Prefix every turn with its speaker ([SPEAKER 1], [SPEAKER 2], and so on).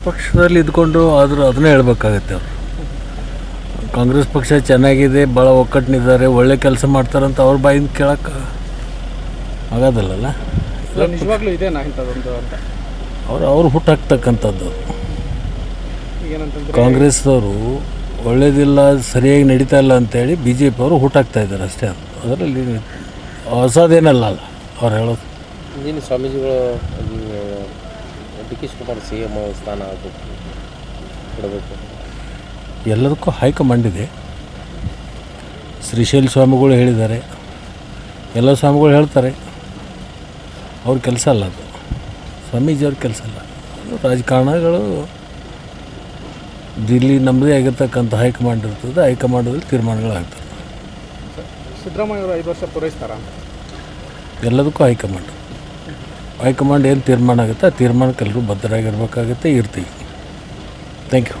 [SPEAKER 1] ಪಕ್ಷದಲ್ಲಿ ಇದ್ಕೊಂಡು ಆದರೂ ಅದನ್ನೇ ಹೇಳಬೇಕಾಗತ್ತೆ ಅವರು. ಕಾಂಗ್ರೆಸ್ ಪಕ್ಷ ಚೆನ್ನಾಗಿದೆ ಭಾಳ ಒಕ್ಕಟ್ಟಿನಿದ್ದಾರೆ ಒಳ್ಳೆ ಕೆಲಸ ಮಾಡ್ತಾರಂತ ಅವ್ರ ಬಾಯಿಂದ ಕೇಳಕ್ಕೆ
[SPEAKER 2] ಆಗೋದಲ್ಲ ನಿಜವಾಗ್ಲೂ ಇದೇನಾ ಇಂಥದ್ದೊಂದು ಅಂತ?
[SPEAKER 1] ಅವ್ರು ಅವ್ರು ಹುಟ್ಟಾಕ್ತಕ್ಕಂಥದ್ದು.
[SPEAKER 2] ಕಾಂಗ್ರೆಸ್ನವರು
[SPEAKER 1] ಕಾಂಗ್ರೆಸ್ದವರು ಒಳ್ಳೇದಿಲ್ಲ ಸರಿಯಾಗಿ ನಡೀತಾ ಇಲ್ಲ ಅಂತೇಳಿ ಬಿ ಜೆ ಪಿ ಅವರು ಹುಟ್ಟಾಕ್ತಾ ಇದ್ದಾರೆ ಅಷ್ಟೇ ಅದರಲ್ಲಿ ಹೊಸದೇನಲ್ಲ ಅಲ್ಲ ಅವ್ರು ಹೇಳೋದು.
[SPEAKER 3] ಸ್ವಾಮೀಜಿಗಳು D K Shivakumar C M ಸ್ಥಾನ ಆಗಬೇಕು. ಕೊಡಬೇಕು.
[SPEAKER 1] ಎಲ್ಲದಕ್ಕೂ ಹೈಕಮಾಂಡ್ ಇದೆ. ಶ್ರೀಶೈಲ ಸ್ವಾಮಿಗಳು ಹೇಳಿದ್ದಾರೆ. ಎಲ್ಲ ಸ್ವಾಮಿಗಳು ಹೇಳ್ತಾರೆ. ಅವ್ರ ಕೆಲಸ ಅಲ್ಲ ಅದು. ಸ್ವಾಮೀಜಿಯವ್ರ ಕೆಲಸ ಅಲ್ಲ. ರಾಜಕಾರಣಗಳು ದಿಲ್ಲಿ ನಮ್ಮದೇ ಆಗಿರ್ತಕ್ಕಂಥ ಹೈಕಮಾಂಡ್ ಇರ್ತದೆ. ಹೈಕಮಾಂಡಲ್ಲಿ ತೀರ್ಮಾನಗಳಾಗ್ತವೆ
[SPEAKER 2] ಸಿದ್ದರಾಮಯ್ಯ ಅವರು ಐದು ವರ್ಷ ಪೂರೈಸ್ತಾರ?
[SPEAKER 1] ಎಲ್ಲದಕ್ಕೂ ಹೈಕಮಾಂಡ್. ಹೈಕಮಾಂಡ್ ಏನು ತೀರ್ಮಾನ ಆಗುತ್ತೆ ಆ ತೀರ್ಮಾನಕ್ಕೆ ಎಲ್ಲರೂ ಬದ್ಧರಾಗಿರ್ಬೇಕಾಗುತ್ತೆ ಇರ್ತೀವಿ ಥ್ಯಾಂಕ್ ಯು